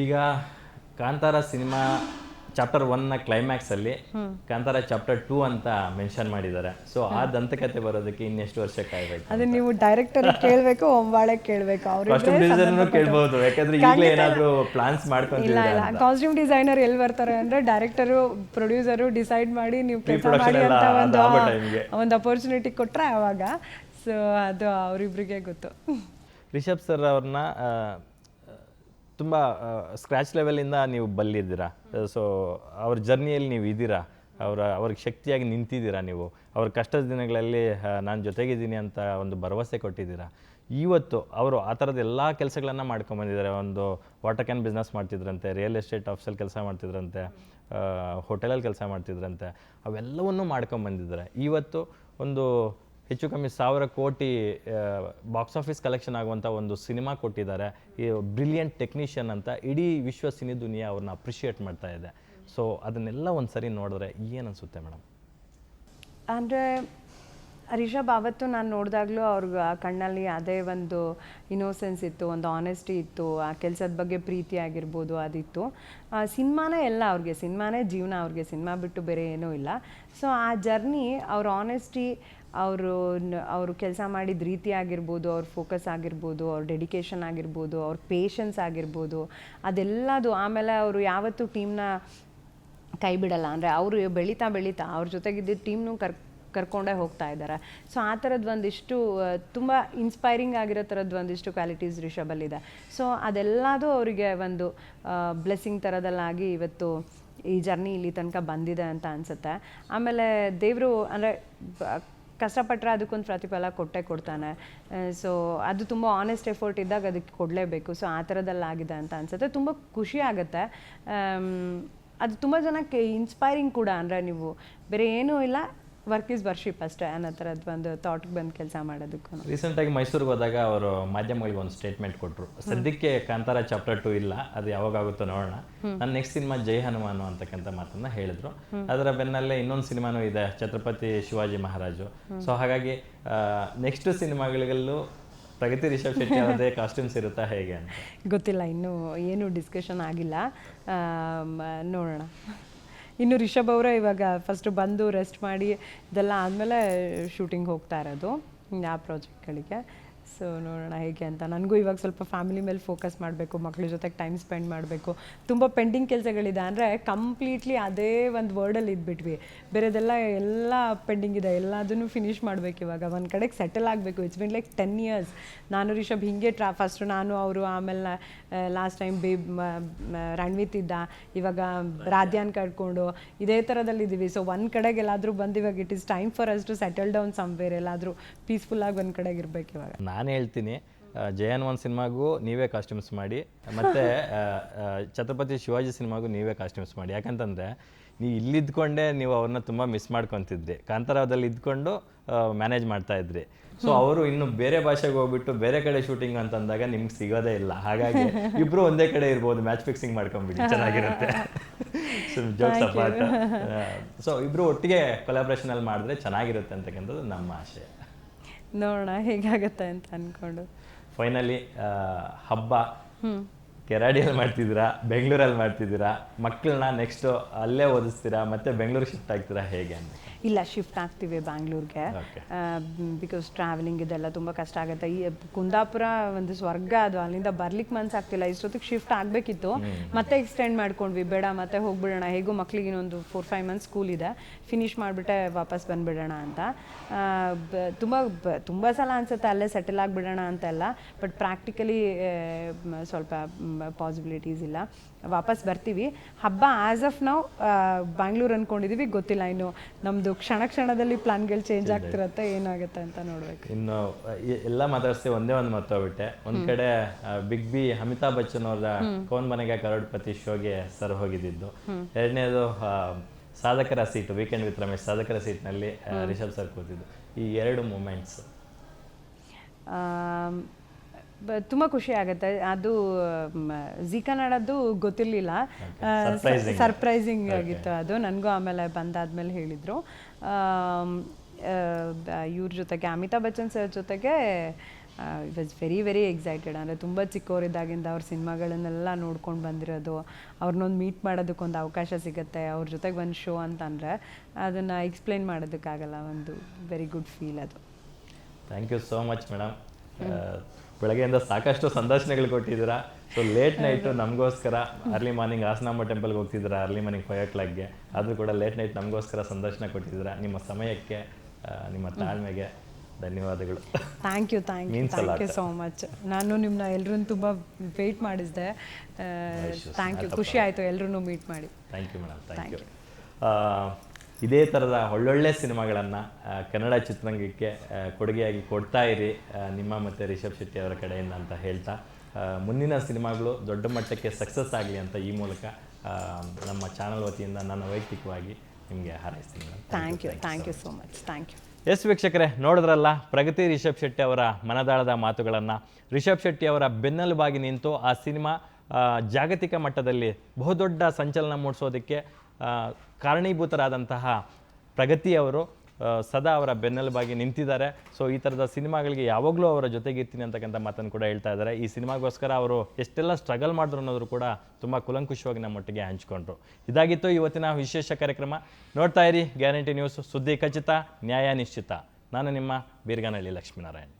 ಈಗ Kantara cinema chapter ಒನ್ನ climax ಅಲ್ಲಿ ಕಾಂತಾರ ಚಾಪ್ಟರ್ ಟೂ ಅಂತ ಮೆನ್ಷನ್ ಮಾಡಿದ್ದಾರೆ. ಸೊ ಆ ದಂತಕತೆ ಬರೋದಕ್ಕೆ ಇನ್ನೆಷ್ಟು ವರ್ಷ ಕಾಯ್ಬೇಕು ಅದು ನೀವು ಡೈರೆಕ್ಟರ್ ಕೇಳಬೇಕು ಒಂಬಾಳೆ ಕೇಳಬೇಕು. ಕಾಸ್ಟ್ಯೂಮ್ ಅವ್ರಿಗೆ ಡಿಸೈನರ್ ಕೇಳಬಹುದು ಯಾಕಂದ್ರೆ ಈಗಲೇ ಏನಾದರೂ ಪ್ಲಾನ್ಸ್ ಇಲ್ಲ ಮಾಡ್ಕೊಂತಿದ್ರೆ ಇಲ್ಲ. ಕಾಸ್ಟ್ಯೂಮ್ ಡಿಸೈನರ್ ಎಲ್ಲಿ ಬರ್ತಾರೆ ಅಂದ್ರೆ ಡೈರೆಕ್ಟರು ಪ್ರೊಡ್ಯೂಸರು ಡಿಸೈಡ್ ಮಾಡಿ ನೀವು ಕೆಲಸ ಮಾಡಿ ಅಂತ ಒಂದು ಒಂದು ಅಪರ್ಚುನಿಟಿ ಕೊಟ್ಟರೆ ಅವಾಗ ಸೊ ಅದು ಅವರಿಬ್ರಿಗೆ ಗೊತ್ತು. ರಿಷಬ್ ಸರ್ ಅವ್ರನ್ನ ತುಂಬ ಸ್ಕ್ರ್ಯಾಚ್ ಲೆವೆಲಿಂದ ನೀವು ಬಲ್ಲಿದ್ದೀರಾ. ಸೊ ಅವ್ರ ಜರ್ನಿಯಲ್ಲಿ ನೀವು ಇದ್ದೀರಾ ಅವರ, ಅವ್ರಿಗೆ ಶಕ್ತಿಯಾಗಿ ನಿಂತಿದ್ದೀರಾ ನೀವು? ಅವ್ರ ಕಷ್ಟದ ದಿನಗಳಲ್ಲಿ ನಾನು ಜೊತೆಗಿದ್ದೀನಿ ಅಂತ ಒಂದು ಭರವಸೆ ಕೊಟ್ಟಿದ್ದೀರಾ? ಇವತ್ತು ಅವರು ಆ ಥರದ ಎಲ್ಲ ಕೆಲಸಗಳನ್ನು ಮಾಡ್ಕೊಂಬಂದಿದ್ದಾರೆ ಒಂದು ವಾಟರ್ ಕ್ಯಾನ್ ಬಿಸ್ನೆಸ್ ಮಾಡ್ತಿದ್ರಂತೆ ರಿಯಲ್ ಎಸ್ಟೇಟ್ ಆಫೀಸಲ್ಲಿ ಕೆಲಸ ಮಾಡ್ತಿದ್ರಂತೆ ಹೋಟೆಲಲ್ಲಿ ಕೆಲಸ ಮಾಡ್ತಿದ್ರಂತೆ, ಅವೆಲ್ಲವನ್ನೂ ಮಾಡ್ಕೊಂಬಂದಿದ್ದಾರೆ ಇವತ್ತು ಒಂದು ಹೆಚ್ಚು ಕಮ್ಮಿ ಸಾವಿರ ಕೋಟಿ ಬಾಕ್ಸ್ ಆಫೀಸ್ ಕಲೆಕ್ಷನ್ ಆಗುವಂಥ ಒಂದು ಸಿನಿಮಾ ಕೊಟ್ಟಿದ್ದಾರೆ. ಈ ಬ್ರಿಲಿಯಂಟ್ ಟೆಕ್ನಿಷಿಯನ್ ಅಂತ ಇಡೀ ವಿಶ್ವ ಸಿನಿ ದುನಿಯಾ ಅವ್ರನ್ನ ಅಪ್ರಿಷಿಯೇಟ್ ಮಾಡ್ತಾ ಇದೆ. ಸೊ ಅದನ್ನೆಲ್ಲ ಒಂದು ಸರಿ ನೋಡಿದ್ರೆ ಏನು ಅನಿಸುತ್ತೆ ಮೇಡಮ್? ಅಂದರೆ ರಿಷಬ್ ಅವತ್ತು ನಾನು ನೋಡಿದಾಗಲೂ ಅವ್ರಿಗೆ ಆ ಕಣ್ಣಲ್ಲಿ ಅದೇ ಒಂದು ಇನೋಸೆನ್ಸ್ ಇತ್ತು, ಒಂದು ಆನೆಸ್ಟಿ ಇತ್ತು, ಆ ಕೆಲಸದ ಬಗ್ಗೆ ಪ್ರೀತಿ ಆಗಿರ್ಬೋದು ಅದಿತ್ತು. ಸಿನಿಮಾನೇ ಎಲ್ಲ ಅವ್ರಿಗೆ, ಸಿನಿಮಾನೇ ಜೀವನ ಅವ್ರಿಗೆ, ಸಿನಿಮಾ ಬಿಟ್ಟು ಬೇರೆ ಏನೂ ಇಲ್ಲ. ಸೊ ಆ ಜರ್ನಿ ಅವ್ರ ಆನೆಸ್ಟಿ ಅವರು ಅವರು ಕೆಲಸ ಮಾಡಿದ ರೀತಿ ಆಗಿರ್ಬೋದು, ಅವ್ರ ಫೋಕಸ್ ಆಗಿರ್ಬೋದು, ಅವ್ರ ಡೆಡಿಕೇಶನ್ ಆಗಿರ್ಬೋದು, ಅವ್ರ ಪೇಷನ್ಸ್ ಆಗಿರ್ಬೋದು, ಅದೆಲ್ಲದು ಆಮೇಲೆ ಅವರು ಯಾವತ್ತೂ ಟೀಮ್ನ ಕೈ ಬಿಡಲ್ಲ. ಅಂದರೆ ಅವರು ಬೆಳೀತಾ ಬೆಳೀತಾ ಅವ್ರ ಜೊತೆಗಿದ್ದ ಟೀಮ್ನೂ ಕರ್, ಕರ್ಕೊಂಡೇ ಹೋಗ್ತಾ ಇದ್ದಾರೆ ಸೊ ಆ ಥರದ್ದು ಒಂದಿಷ್ಟು ತುಂಬ ಇನ್ಸ್ಪೈರಿಂಗ್ ಆಗಿರೋ ಥರದ್ದು ಒಂದಿಷ್ಟು ಕ್ವಾಲಿಟೀಸ್ ಇದೆ ಸೊ ಅದೆಲ್ಲದೂ ಅವರಿಗೆ ಒಂದು ಬ್ಲೆಸ್ಸಿಂಗ್ ಥರದಲ್ಲಾಗಿ ಇವತ್ತು ಈ ಜರ್ನಿ ಇಲ್ಲಿ ತನಕ ಬಂದಿದೆ ಅಂತ ಅನಿಸುತ್ತೆ. ಆಮೇಲೆ ದೇವರು, ಅಂದರೆ ಕಷ್ಟಪಟ್ಟರೆ ಅದಕ್ಕೊಂದು ಪ್ರತಿಫಲ ಕೊಟ್ಟೇ ಕೊಡ್ತಾನೆ. ಸೊ ಅದು ತುಂಬ ಆನೆಸ್ಟ್ ಎಫರ್ಟ್ ಇದ್ದಾಗ ಅದಕ್ಕೆ ಕೊಡಲೇಬೇಕು. ಸೊ ಆ ಥರದಲ್ಲಾಗಿದೆ ಅಂತ ಅನ್ಸುತ್ತೆ. ತುಂಬ ಖುಷಿ ಆಗುತ್ತೆ. ಅದು ತುಂಬ ಜನಕ್ಕೆ ಇನ್ಸ್ಪೈರಿಂಗ್ ಕೂಡ ಅಂದರೆ ನೀವು, ಬೇರೆ ಏನೂ ಇಲ್ಲ. ವರ್ಕ್ ಇಸ್ ವರ್ಷಿಪ್ ಅಷ್ಟೇ ಅನ್ನೋ ಥರದ್ದು ಒಂದು ಥಾಟ್ಗೆ ಬಂದು ಕೆಲಸ ಮಾಡೋದಕ್ಕೂ. ರೀಸೆಂಟಾಗಿ ಮೈಸೂರಿಗೆ ಹೋದಾಗ ಅವರು ಮಾಧ್ಯಮಗಳಿಗೆ ಒಂದು ಸ್ಟೇಟ್ಮೆಂಟ್ ಕೊಟ್ಟರು ಸದ್ಯಕ್ಕೆ ಕಾಂತಾರ ಚಾಪ್ಟರ್ ಟು ಇಲ್ಲ ಅದು ಯಾವಾಗ ಆಗುತ್ತೋ ನೋಡೋಣ ನನ್ನ ನೆಕ್ಸ್ಟ್ ಸಿನಿಮಾ ಜೈ ಹನುಮಾನು ಅಂತಕ್ಕಂಥ ಮಾತನ್ನ ಹೇಳಿದ್ರು. ಅದರ ಬೆನ್ನಲ್ಲೇ ಇನ್ನೊಂದು ಸಿನಿಮಾನೂ ಇದೆ ಛತ್ರಪತಿ ಶಿವಾಜಿ ಮಹಾರಾಜು. ಸೊ ಹಾಗಾಗಿ ನೆಕ್ಸ್ಟ್ ಸಿನಿಮಾಗಳಿಗಲ್ಲೂ ಪ್ರಗತಿ ರಿಷಬ್ ಶೆಟ್ಟಿ ಅವರದೇ ಕಾಸ್ಟ್ಯೂಮ್ಸ್ ಇರುತ್ತಾ ಹೇಗೆ ಅಂತ. ಗೊತ್ತಿಲ್ಲ ಇನ್ನೂ ಏನು ಡಿಸ್ಕಷನ್ ಆಗಿಲ್ಲ. ನೋಡೋಣ. ಇನ್ನು ರಿಷಬ್ ಅವರೇ ಇವಾಗ ಫಸ್ಟ್ ಬಂದು ರೆಸ್ಟ್ ಮಾಡಿ ಇದೆಲ್ಲ ಆದಮೇಲೆ ಶೂಟಿಂಗ್ ಹೋಗ್ತಾ ಇರೋದು ಆ ಪ್ರಾಜೆಕ್ಟ್ಗಳಿಗೆ ಸೊ ನೋಡೋಣ ಹೇಗೆ ಅಂತ. ನನಗೂ ಇವಾಗ ಸ್ವಲ್ಪ ಫ್ಯಾಮಿಲಿ ಮೇಲೆ ಫೋಕಸ್ ಮಾಡಬೇಕು, ಮಕ್ಳ ಜೊತೆಗೆ ಟೈಮ್ ಸ್ಪೆಂಡ್ ಮಾಡಬೇಕು. ತುಂಬ ಪೆಂಡಿಂಗ್ ಕೆಲಸಗಳಿದೆ ಅಂದರೆ ಕಂಪ್ಲೀಟ್ಲಿ ಅದೇ ಒಂದು ವರ್ಡಲ್ಲಿ ಇದ್ಬಿಟ್ವಿ. ಬೇರೆದೆಲ್ಲ ಎಲ್ಲ ಪೆಂಡಿಂಗ್ ಇದೆ, ಎಲ್ಲದನ್ನು ಫಿನಿಶ್ ಮಾಡಬೇಕು ಇವಾಗ. ಒಂದು ಕಡೆಗೆ ಸೆಟಲ್ ಆಗಬೇಕು. It's been like ten years ನಾನು, ರಿಷಬ್ ಹಿಂಗೆ ಟ್ರಾ ಫಸ್ಟು ನಾನು, ಅವರು ಆಮೇಲೆ ಲಾಸ್ಟ್ ಟೈಮ್ ಬಿ ರಣವಿತ್ ಇದ್ದ, ಇವಾಗ ರಾಧ್ಯಾನ್ ಕಟ್ಕೊಂಡು ಇದೇ ಥರದಲ್ಲಿ ಇದ್ದೀವಿ ಸೊ ಒಂದು ಕಡೆಗೆ ಎಲ್ಲಾದರೂ ಬಂದು ಇವಾಗ it is time for us to settle down somewhere ಎಲ್ಲಾದರೂ ಪೀಸ್ಫುಲ್ಲಾಗಿ ಒಂದು ಕಡೆಗೆ ಇರಬೇಕು ಇವಾಗ. ನಾನು ಹೇಳ್ತೀನಿ. ಜಯನ್ ಒನ್ ಸಿನಿಮಾಗೂ ನೀವೇ ಕಾಸ್ಟ್ಯೂಮ್ಸ್ ಮಾಡಿ. ಮತ್ತೆ ಛತ್ರಪತಿ ಶಿವಾಜಿ ಸಿನಿಮಾಗೂ ನೀವೇ ಕಾಸ್ಟ್ಯೂಮ್ಸ್ ಮಾಡಿ. ಯಾಕಂತಂದ್ರೆ ನೀವು ಇಲ್ಲಿದ್ಕೊಂಡೇ ನೀವು ಅವ್ರನ್ನ ತುಂಬ ಮಿಸ್ ಮಾಡ್ಕೊತಿದ್ರಿ. ಕಾಂತಾರದಲ್ಲಿ ಇದ್ಕೊಂಡು ಮ್ಯಾನೇಜ್ ಮಾಡ್ತಾ ಇದ್ರಿ. ಸೊ ಅವರು ಇನ್ನು ಬೇರೆ ಭಾಷೆಗೆ ಹೋಗ್ಬಿಟ್ಟು ಬೇರೆ ಕಡೆ ಶೂಟಿಂಗ್ ಅಂತಂದಾಗ ನಿಮ್ಗೆ ಸಿಗೋದೇ ಇಲ್ಲ. ಹಾಗಾಗಿ ಇಬ್ರು ಒಂದೇ ಕಡೆ ಇರ್ಬೋದು ಮ್ಯಾಚ್ ಫಿಕ್ಸಿಂಗ್ ಮಾಡ್ಕೊಂಡ್ಬಿಡಿ. ಚೆನ್ನಾಗಿರುತ್ತೆ. ಸೊ ಇಬ್ರು ಒಟ್ಟಿಗೆ ಕೊಲಾಬ್ರೇಷನ್ ಅಲ್ಲಿ ಮಾಡಿದ್ರೆ ಚೆನ್ನಾಗಿರುತ್ತೆ ಅಂತಕ್ಕಂಥದ್ದು ನಮ್ಮ ಆಶಯ ನೋಡೋಣ ಹೇಗಾಗತ್ತೆ ಅಂತ ಅನ್ಕೊಂಡು. ಫೈನಲಿ ಹಬ್ಬ. ಕೆರಾಡಿಯಲ್ಲಿ ಮಾಡ್ತಿದ್ದೀರಾ ಬೆಂಗಳೂರಲ್ಲಿ ಮಾಡ್ತಿದ್ದೀರಾ ಮಕ್ಕಳನ್ನ ನೆಕ್ಸ್ಟ್ ಅಲ್ಲೇ ಓದಿಸ್ತೀರಾ ಮತ್ತೆ ಬೆಂಗಳೂರು ಶಿಫ್ಟ್ ಆಗ್ತೀರಾ ಹೇಗೆ ಅಂತ. ಇಲ್ಲ ಶಿಫ್ಟ್ ಆಗ್ತೀವಿ ಬ್ಯಾಂಗ್ಳೂರ್ಗೆ. ಬಿಕಾಸ್ ಟ್ರಾವೆಲಿಂಗ್ ಇದೆಲ್ಲ ತುಂಬ ಕಷ್ಟ ಆಗುತ್ತೆ. ಈ ಕುಂದಾಪುರ ಒಂದು ಸ್ವರ್ಗ ಅದು ಅಲ್ಲಿಂದ ಬರ್ಲಿಕ್ಕೆ ಮನ್ಸಾಗ್ತಿಲ್ಲ ಇಷ್ಟೊತ್ತಿಗೆ ಶಿಫ್ಟ್ ಆಗಬೇಕಿತ್ತು. ಮತ್ತೆ ಎಕ್ಸ್ಟೆಂಡ್ ಮಾಡ್ಕೊಂಡ್ವಿ. ಬೇಡ ಮತ್ತೆ ಹೋಗ್ಬಿಡೋಣ. ಹೇಗೂ ಮಕ್ಳಿಗೆ ಇನ್ನೊಂದು ಫೋರ್ ಫೈವ್ ಮಂತ್ಸ್ ಸ್ಕೂಲ್ ಇದೆ. ಫಿನಿಶ್ ಮಾಡಿಬಿಟ್ಟೆ ವಾಪಸ್ ಬಂದ್ಬಿಡೋಣ ಅಂತ. ತುಂಬ ತುಂಬ ಸಲ ಅನ್ಸುತ್ತೆ ಅಲ್ಲೇ ಸೆಟಲ್ ಆಗಿಬಿಡೋಣ ಅಂತೆಲ್ಲ. ಬಟ್ ಪ್ರಾಕ್ಟಿಕಲಿ ಸ್ವಲ್ಪ ಪಾಸಿಬಿಲಿಟೀಸ್ ಇಲ್ಲ. ವಾಪಸ್ ಬರ್ತೀವಿ. ಹಬ್ಬ ಆಸ್ ಆಫ್ ನಾವು ಬ್ಯಾಂಗ್ಳೂರ್ ಅಂದ್ಕೊಂಡಿದ್ದೀವಿ ಗೊತ್ತಿಲ್ಲ ಇನ್ನು ನಮ್ಮದು ಕ್ಷಣ ಕ್ಷಣದಲ್ಲಿ ಪ್ಲಾನ್ಗಳು ಚೇಂಜ್ ಆಗ್ತಿರತ್ತೆ ಏನಾಗುತ್ತೆ ಅಂತ ನೋಡ್ಬೇಕು. ಇನ್ನು ಎಲ್ಲ ಮಾತಾಡಿಸಿ ಒಂದೇ ಒಂದು ಮರ್ತೋಗ್ಬಿಟ್ಟೆ ಒಂದ್ ಕಡೆ ಬಿಗ್ ಬಿ ಅಮಿತಾಬ್ ಬಚ್ಚನ್ ಅವರ ಕೌನ್ ಮನೆಗೆ ಕರೋಡ್ಪತಿ ಶೋಗೆ ಸರ್ ಹೋಗಿದ್ದು ಎರಡನೇದು ಸಾಧಕರ ಸೀಟ್ ವೀಕೆಂಡ್ ವಿತ್ ರಮೇಶ್ ಸಾಧಕರ ಸೀಟ್ನಲ್ಲಿ ರಿಷಬ್ ಸರ್ ಕೂತಿದ್ದು. ಈ ಎರಡು ಮೂಮೆಂಟ್ಸ್ ತುಂಬ ಖುಷಿ ಆಗುತ್ತೆ. ಅದು ಜಿ ಕನ್ನಡದ್ದು ಗೊತ್ತಿರಲಿಲ್ಲ. ಸರ್ಪ್ರೈಸಿಂಗ್ ಆಗಿತ್ತು ಅದು. ನನಗೂ ಆಮೇಲೆ ಬಂದಾದ್ಮೇಲೆ ಹೇಳಿದರು. ಇವ್ರ ಜೊತೆಗೆ ಅಮಿತಾಬ್ ಬಚ್ಚನ್ ಸರ್ ಜೊತೆಗೆ ವಾಸ್ ವೆರಿ ವೆರಿ ಎಕ್ಸೈಟೆಡ್ ಅಂದರೆ ತುಂಬ ಚಿಕ್ಕವರಿದ್ದಾಗಿಂದ ಅವ್ರ ಸಿನಿಮಾಗಳನ್ನೆಲ್ಲ ನೋಡ್ಕೊಂಡು ಬಂದಿರೋದು. ಅವ್ರನ್ನೊಂದು ಮೀಟ್ ಮಾಡೋದಕ್ಕೊಂದು ಅವಕಾಶ ಸಿಗುತ್ತೆ. ಅವ್ರ ಜೊತೆಗೆ ಒಂದು ಶೋ ಅಂತಂದರೆ ಅದನ್ನು ಎಕ್ಸ್ಪ್ಲೈನ್ ಮಾಡೋದಕ್ಕಾಗಲ್ಲ. ಒಂದು ವೆರಿ ಗುಡ್ ಫೀಲ್ ಅದು. Thank you so much madam ಬೆಳಗ್ಗೆಯಿಂದ ಸಾಕಷ್ಟು ಸಂದರ್ಶನಗಳು ಕೊಟ್ಟಿದ್ದೀರಾ. ಸೊ ಲೇಟ್ ನೈಟು ನಮಗೋಸ್ಕರ ಅರ್ಲಿ ಮಾರ್ನಿಂಗ್ ಹಾಸನಾಂಬ ಟೆಂಪಲ್ಗೆ ಹೋಗ್ತಿದ್ದೀರಾ ಅರ್ಲಿ ಮಾರ್ನಿಂಗ್ ಫೈವ್ ಓ ಕ್ಲಾಕ್ಗೆ ಆದರೂ ಕೂಡ ಲೇಟ್ ನೈಟ್ ನಮಗೋಸ್ಕರ ಸಂದರ್ಶನ ಕೊಟ್ಟಿದ್ದೀರಾ. ನಿಮ್ಮ ಸಮಯಕ್ಕೆ ನಿಮ್ಮ ತಾಳ್ಮೆಗೆ ಧನ್ಯವಾದಗಳು. Thank you thank you thank you so much ನಾನು ನಿಮ್ಮನ್ನ ಎಲ್ಲರೂ ತುಂಬ ವೆಯ್ಟ್ ಮಾಡಿಸಿದೆ. ಥ್ಯಾಂಕ್ ಯು ಖುಷಿ ಆಯಿತು ಎಲ್ಲರೂ ಮೀಟ್ ಮಾಡಿ. Thank you madam thank you ಇದೇ ಥರದ ಒಳ್ಳೊಳ್ಳೆ ಸಿನಿಮಾಗಳನ್ನು ಕನ್ನಡ ಚಿತ್ರರಂಗಕ್ಕೆ ಕೊಡುಗೆಯಾಗಿ ಕೊಡ್ತಾ ಇರಿ ನಿಮ್ಮ ಮತ್ತು ರಿಷಬ್ ಶೆಟ್ಟಿ ಅವರ ಕಡೆಯಿಂದ ಅಂತ ಹೇಳ್ತಾ ಮುಂದಿನ ಸಿನಿಮಾಗಳು ದೊಡ್ಡ ಮಟ್ಟಕ್ಕೆ ಸಕ್ಸಸ್ ಆಗಲಿ ಅಂತ ಈ ಮೂಲಕ ನಮ್ಮ ಚಾನಲ್ ವತಿಯಿಂದ ನಾನು ವೈಯಕ್ತಿಕವಾಗಿ ನಿಮಗೆ ಹಾರೈಸ್ತೀನಿ. Thank you thank you so much thank you yes ವೀಕ್ಷಕರೇ ನೋಡಿದ್ರಲ್ಲ ಪ್ರಗತಿ ರಿಷಬ್ ಶೆಟ್ಟಿ ಅವರ ಮನದಾಳದ ಮಾತುಗಳನ್ನು. ರಿಷಬ್ ಶೆಟ್ಟಿ ಅವರ ಬೆನ್ನೆಲುಬಾಗಿ ನಿಂತು ಆ ಸಿನಿಮಾ ಜಾಗತಿಕ ಮಟ್ಟದಲ್ಲಿ ಬಹುದೊಡ್ಡ ಸಂಚಲನ ಮೂಡಿಸೋದಕ್ಕೆ ಕಾರಣೀಭೂತರಾದಂತಹ ಪ್ರಗತಿ ಅವರು ಸದಾ ಅವರ ಬೆನ್ನೆಲುಬಾಗಿ ನಿಂತಿದ್ದಾರೆ. ಸೊ ಈ ಥರದ ಸಿನಿಮಾಗಳಿಗೆ ಯಾವಾಗಲೂ ಅವರ ಜೊತೆಗಿರ್ತೀನಿ ಅಂತಕ್ಕಂಥ ಮಾತನ್ನು ಕೂಡ ಹೇಳ್ತಾ ಇದ್ದಾರೆ. ಈ ಸಿನಿಮಾಗೋಸ್ಕರ ಅವರು ಎಷ್ಟೆಲ್ಲ ಸ್ಟ್ರಗಲ್ ಮಾಡಿದ್ರು ಅನ್ನೋದ್ರು ಕೂಡ ತುಂಬ ಕುಲಂಕುಷವಾಗಿ ನಮ್ಮೊಟ್ಟಿಗೆ ಹಂಚಿಕೊಂಡ್ರು. ಇದಾಗಿತ್ತು ಇವತ್ತಿನ ವಿಶೇಷ ಕಾರ್ಯಕ್ರಮ. ನೋಡ್ತಾ ಇರಿ ಗ್ಯಾರಂಟಿ ನ್ಯೂಸ್. ಸುದ್ದಿ ಖಚಿತ, ನ್ಯಾಯ ನಿಶ್ಚಿತ. ನಾನು ನಿಮ್ಮ ಬೀರ್ಗಾನಹಳ್ಳಿ ಲಕ್ಷ್ಮೀನಾರಾಯಣ್.